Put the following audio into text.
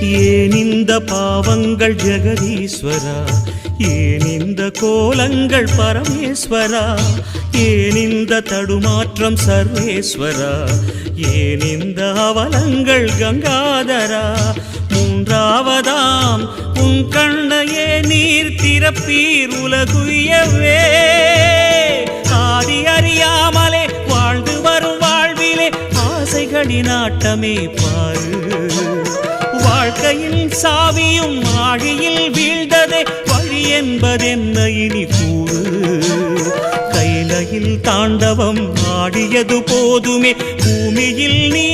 ஏன் இந்த பாவங்கள் ஜெகதீஸ்வரா? ஏன் இந்த கோலங்கள் பரமேஸ்வரா? ஏன் இந்த தடுமாற்றம் சர்வேஸ்வரா? ஏன் இந்த அவலங்கள் கங்காதரா? மூன்றாவதாம் உன் கண்ணையே நீர் திறப்பீர் உலகுயவே. ஆதி அறியாமலே வாழ்ந்து வரும் வாழ்விலே ஆசைகளின் ஆட்டமே பாரு. சாவியும் ஆழியில் வீழ்ந்ததே வழி என்பதென்ன இனி கூறு? கைலையில் தாண்டவம் ஆடியது போதுமே பூமியில் நீ